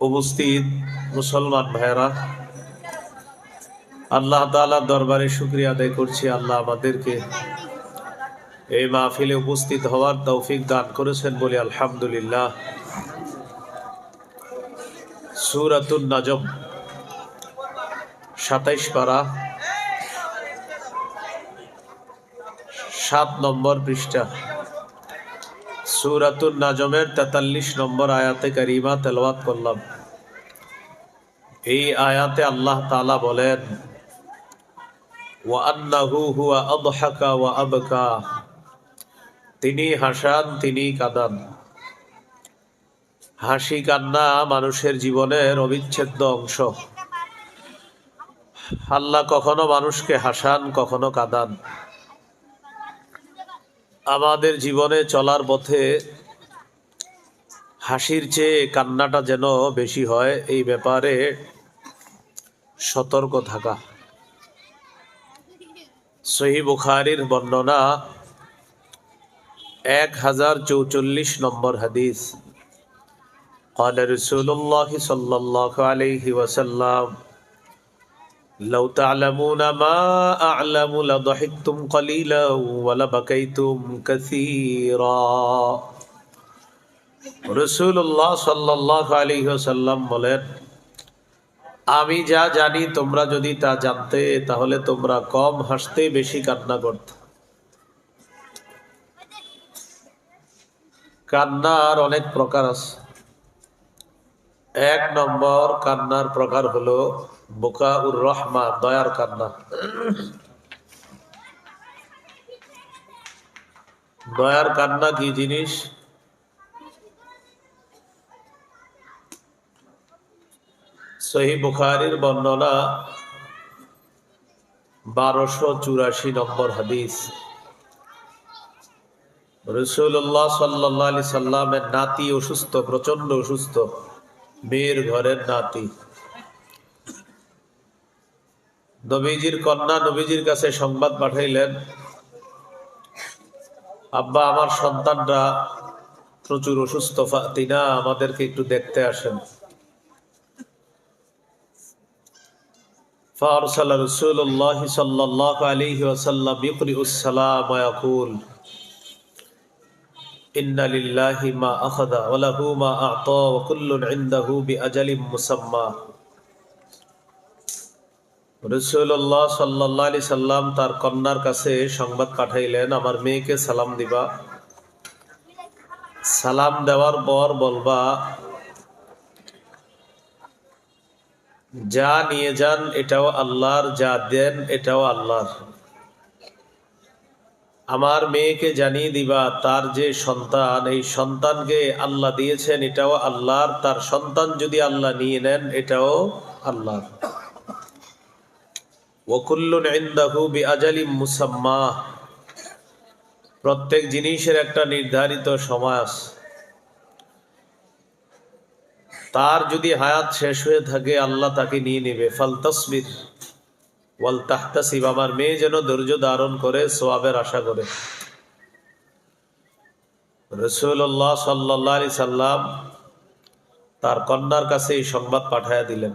উপস্থিত মুসলমান ভাইরা আল্লাহ তাআলার দরবারে শুক্রিয়া আদায় করছি। আল্লাহ আমাদেরকে এই মাহফিলে উপস্থিত হওয়ার তৌফিক দান করেছেন বলে আলহামদুলিল্লাহ। সুরাতুন নাজম, সাতাইশ পারা, সাত নম্বর পৃষ্ঠা। সুরাতুন নাজমের তেতাল্লিশ নম্বর আয়াতে কারিমা তেলাওয়াত করলাম। এই আয়াতে আল্লাহ তাআলা বলেন তিনি হাসান, তিনি কাঁদান। হাসি কান্না মানুষের জীবনের অবিচ্ছেদ্য অংশ। আল্লাহ কখনো মানুষকে হাসান, কখনো কাঁদান। আমাদের জীবনে চলার পথে হাসির চেয়ে কান্নাটা যেন বেশি হয় এই ব্যাপারে সতর্ক থাকা সহি বুখারির বর্ণনা এক হাজার চৌচল্লিশ নম্বর হাদিস قال رسول الله صلى الله عليه وسلم لو تعلمون ما أعلم لضحكتم قليلا ولبكيتم كثيرا রসুল্লাহ সাল্লাহ আলী সাল্লাম বলেন আমি যা জানি তোমরা যদি তা জানতে তাহলে তোমরা কম হাসতে বেশি কান্না করতে কান্নার অনেক প্রকার আছে এক নম্বর কান্নার প্রকার হলো বোকা উর রহমা, দয়ার কান্না। দয়ার কান্না কি জিনিস? সহি বুখারির বর্ণনা বারোশো চুরাশি নম্বর হাদিস। রসুল্লাহ সাল্লাহ আলি সাল্লামের নাতি অসুস্থ প্রচণ্ড অসুস্থ মেয়ের ঘরের নাতি। নবীজির কন্যা নবীজির কাছে সংবাদ পাঠাইলেন আব্বা আমার সন্তানরা প্রচুর অসুস্থ তিনা আমাদেরকে একটু দেখতে আসেন فأرسل رسول الله صلى الله عليه وسلم يقرئ السلام ويقول إن لله ما أخذ وله ما أعطى وكل عنده بأجل مسمى রসুল্লাহ সাল্লাহ আলি সাল্লাম তার কন্যার কাছে সংবাদ পাঠাইলেন, আমার মেয়েকে সালাম দিবা। সালাম দেওয়ার পর বলবা, যা নিয়ে যান এটাও আল্লাহর, যা দেন এটাও আল্লাহর। আমার মেয়েকে জানিয়ে দিবা, তার যে সন্তান, এই সন্তানকে আল্লাহ দিয়েছেন এটাও আল্লাহর, তার সন্তান যদি আল্লাহ নিয়ে নেন এটাও আল্লাহর। ওকুল্লুন ইন্দাহু বি আজালি মুসাম্মা। প্রত্যেক জিনিসের একটা নির্ধারিত সময় তার যদি হায়াত শেষ হয়ে থাকে, আল্লাহ তাকে নিয়ে নেবে। ফাল তসবির ওয়াল তাহতাসিব, আমার মেয়ে যেন ধৈর্য ধারণ করে, সোয়াবের আশা করে। রসুল্লাহ সাল্লাহ সাল্লাম তার কন্যার কাছে এই সংবাদ পাঠাইয়া দিলেন।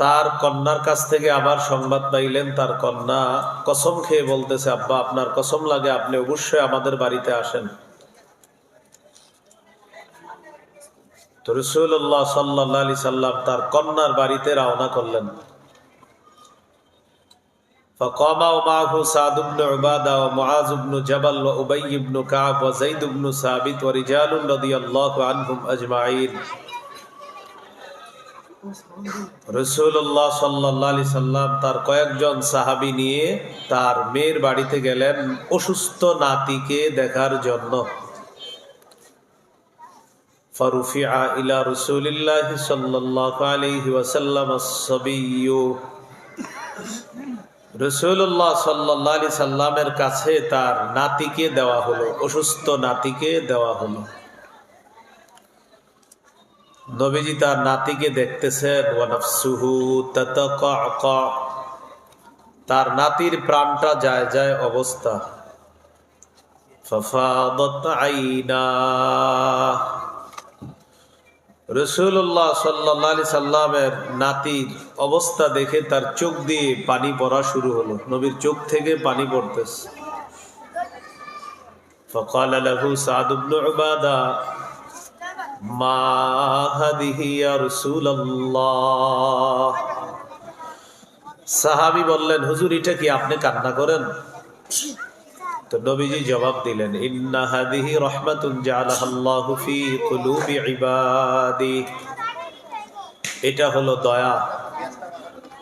তার কন্যার কাছ থেকে আবার সংবাদ পাইলেন তার কন্যা কসম খেয়ে বলতেছে আব্বা আপনার কসম লাগে আপনি অবশ্যই আমাদের বাড়িতে আসেন তো রসুল্লাহ সাল্লাহ আলি সাল্লাম তার কন্যার বাড়িতে রওনা করলেন فقام معه سعد بن عبادة ومعاذ بن جبل وأبي بن كعب وزيد بن ثابت ورجال رضي الله عنهم أجمعين রসুল্লাহ সাল্লি সাল্লাম তার কয়েকজন সাহাবি নিয়ে তার মেয়ের বাড়িতে গেলেন অসুস্থ নাতিকে দেখার জন্য। ইলা সাল্লামের কাছে তার নাতিকে দেওয়া হলো, অসুস্থ নাতিকে দেওয়া হলো। নবীজি তার নাতিকে দেখতেছেন তার নাতির প্রাণটা যায় যায় অবস্থা। রসুল্লাহ সাল্লি সাল্লামের নাতির অবস্থা দেখে তার চোখ দিয়ে পানি পড়া শুরু হলো। নবীর চোখ থেকে পানি পড়তেছে। ফকাল সাদ সাহাবি বললেন, হুজুর, এটা কি আপনি কান্না করেন? তো নবীজি জবাব দিলেন ইন্নাহাদিহি এটা হলো দয়া।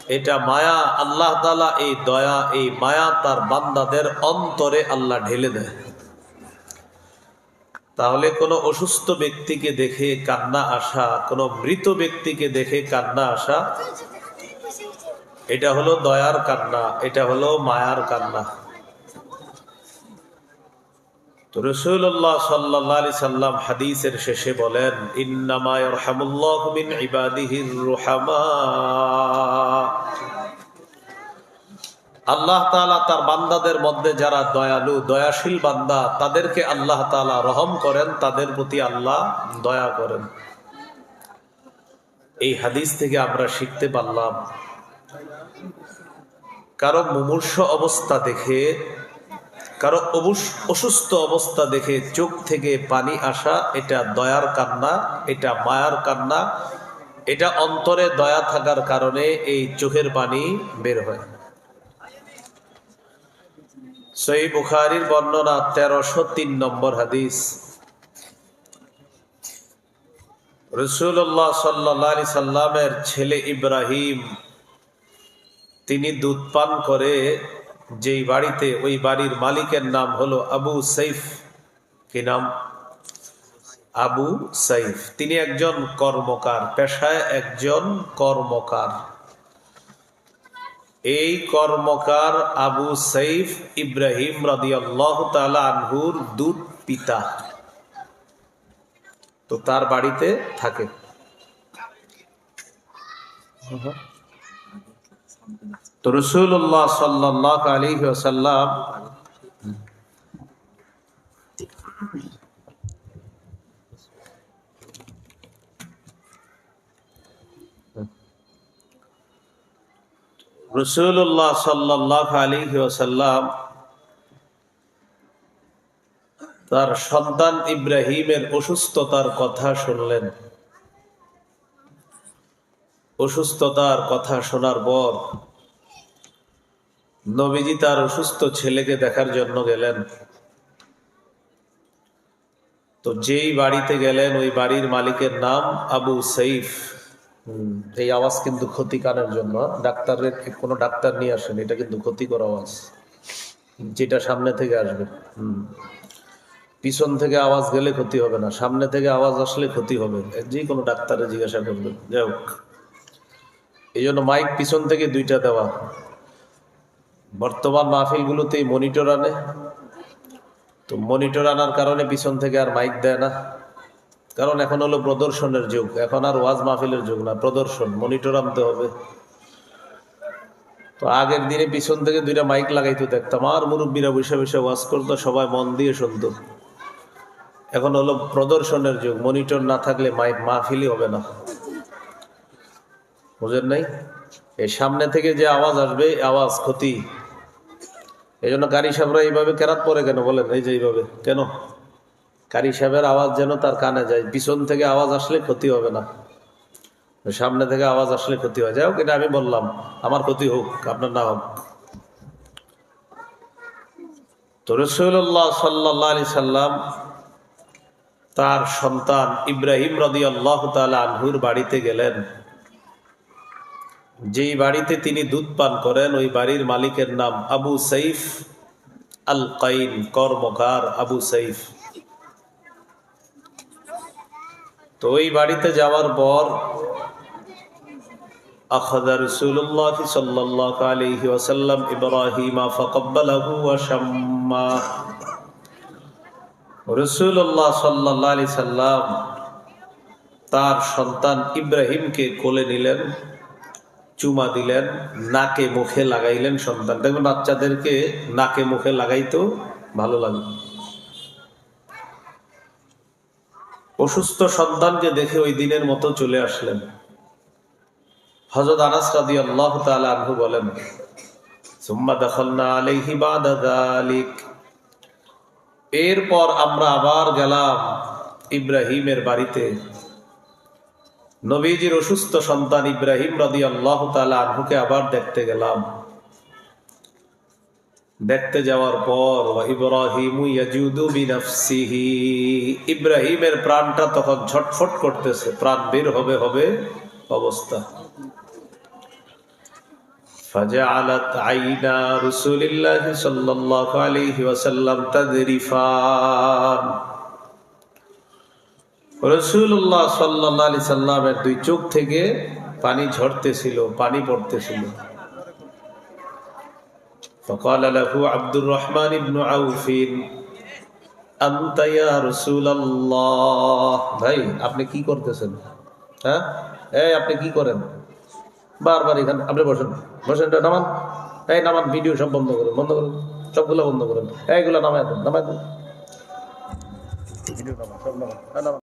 এটা মায়া। আল্লাহ তালা এই দয়া, এই মায়া তার বান্দাদের অন্তরে আল্লাহ ঢেলে দেয়। তাহলে কোনো অসুস্থ ব্যক্তিকে দেখে কান্না আসা, কোনো মৃত ব্যক্তিকে দেখে কান্না আসা, এটা হলো দয়ার কান্না, এটা হলো মায়ার কান্না। তো শেষে বলেন, ইন্নামা ইয়ারহামুল্লাহু মিন ইবাদিহির রুহামা। আল্লাহ তাআলা তার বান্দাদের মধ্যে যারা দয়ালু, দয়াশীল বান্দা, তাদেরকে আল্লাহ তাআলা রহম করেন, তাদের প্রতি আল্লাহ দয়া করেন। এই হাদিস থেকে আমরা শিখতে পারলাম, কারও মুমূর্ষ অবস্থা দেখে, কারও অসুস্থ অবস্থা দেখে চোখ থেকে পানি আসা, এটা দয়ার কান্না, এটা মায়ার কান্না, এটা অন্তরে দয়া থাকার কারণে এই চোখের পানি বের হয়। সই বুখারির বর্ণনা তেরোশো তিন নম্বর হাদিস। রসুল্লাহ সাল্লি সাল্লামের ছেলে ইব্রাহিম, তিনি দুধ পান করে যেই বাড়িতে ওই বাড়ির মালিকের নাম হলো আবু সাইফ কি নাম? আবু সাইফ তিনি একজন কর্মকার, পেশায় একজন কর্মকার। এই কর্মকার আবু সাইফ ইব্রাহিম রাদিয়াল্লাহ তালা দুধ পিতা। তো তার বাড়িতে থাকে। তো রসুল্লাহ সাল্লাহ আলী সাল্লাম রসুল্লাহ সাল্লাহ আলী সাল্লাম তার সন্তান ইব্রাহিমের অসুস্থতার কথা শুনলেন। অসুস্থতার কথা শোনার পর নবীজি তার অসুস্থ ছেলেকে দেখার জন্য গেলেন। তো যেই বাড়িতে গেলেন ওই বাড়ির মালিকের নাম আবু হুম, এই আওয়াজ কিন্তু ক্ষতি কানের জন্য। ডাক্তারের কোনো ডাক্তার নিয়ে আসেন? এটা কিন্তু ক্ষতিকর আওয়াজ। যেটা সামনে থেকে আসবে। পিছন থেকে আওয়াজ গেলে ক্ষতি হবে না। সামনে থেকে আওয়াজ আসলে ক্ষতি হবে। যে কোনো ডাক্তারে জিজ্ঞাসা করবেন। যাই হোক। এই জন্য মাইক পিছন থেকে দুইটা দেওয়া। বর্তমান মাহফিলগুলোতেই মনিটর আনে। তো মনিটর আনার কারণে পিছন থেকে আর মাইক দেয় না। কারণ এখন হলো প্রদর্শনের যুগ, এখন আর ওয়াজ মাহফিলের যুগ না, প্রদর্শন মনিটর আনতে হবে। তো আগের দিনে পিছন থেকে দুইটা মাইক লাগাইতো, দেখতাম আর মুরব্বীরা বসে বসে ওয়াজ করতো, সবাই মন দিয়ে শুনত। এখন হলো প্রদর্শনের যুগ মনিটর না থাকলে মাইক মাহফিলই হবে না। বুঝেন নাই? এই সামনে থেকে যে আওয়াজ আসবে আওয়াজ ক্ষতি। এই জন্য গাড়ি সাহেবরা এইভাবে কেরাত পরে কেন বলেন? এই যে এইভাবে, কেন? কারি সাহেবের আওয়াজ যেন তার কানে যায়। পিছন থেকে আওয়াজ আসলে ক্ষতি হবে না। সামনে থেকে আওয়াজ আসলে ক্ষতি হয়। যাই হোক, এটা আমি বললাম। আমার ক্ষতি হোক, আপনার না হোক। তো রসুল্লাহ সাল্লাহ আলি সাল্লাম তার সন্তান ইব্রাহিম রদি আল্লাহ আনহুর বাড়িতে গেলেন। যেই বাড়িতে তিনি দুধ পান করেন, ওই বাড়ির মালিকের নাম আবু সাইফ আল কাইন কর্মকার আবু সাইফ। তো ওই বাড়িতে যাওয়ার পর أخذ رسول الله صلى الله عليه وسلم إبراهيم فقبله وشمه রসুল্লাহ সাল্লাহ আলি সাল্লাম তার সন্তান ইব্রাহিমকে কোলে নিলেন চুমা দিলেন নাকে মুখে লাগাইলেন সন্তান দেখবেন বাচ্চাদেরকে নাকে মুখে লাগাইতেও ভালো লাগে অসুস্থ সন্তানকে দেখে ওই দিনের মতো চলে আসলেন। হজরত আনাস রাদি আল্লাহ আনহু বলেন, সুম্মা দখলনা আলাইহি বাদা যালিক। এরপর আমরা আবার গেলাম ইব্রাহিমের বাড়িতে। নবীজির অসুস্থ সন্তান ইব্রাহিম রাদি আল্লাহ আনহুকে আবার দেখতে গেলাম। দেখতে যাওয়ার পর ইব্রাহিম ইব্রাহিমের প্রাণটা তখন ঝটফট করতেছে প্রাণ বের হবে হবে অবস্থা فجعلت عينا رسول الله صلى الله عليه وسلم تذرفان রসুল্লাহ সাল্লাহ আলি সাল্লামের দুই চোখ থেকে পানি ঝরতেছিল পানি পড়তেছিল فقال له عبد الرحمن بن عوف أنت يا رسول الله ভাই আপনি কি করতেছেন হ্যাঁ এই আপনি কি করেন বারবার এখানে আপনি বসেন বসেন এটা নামান এই নামান ভিডিও সব বন্ধ করুন বন্ধ করুন সবগুলো বন্ধ করুন এইগুলো নামায় দেন নামায় দেন ভিডিও নামান সব নামান হ্যাঁ, নামান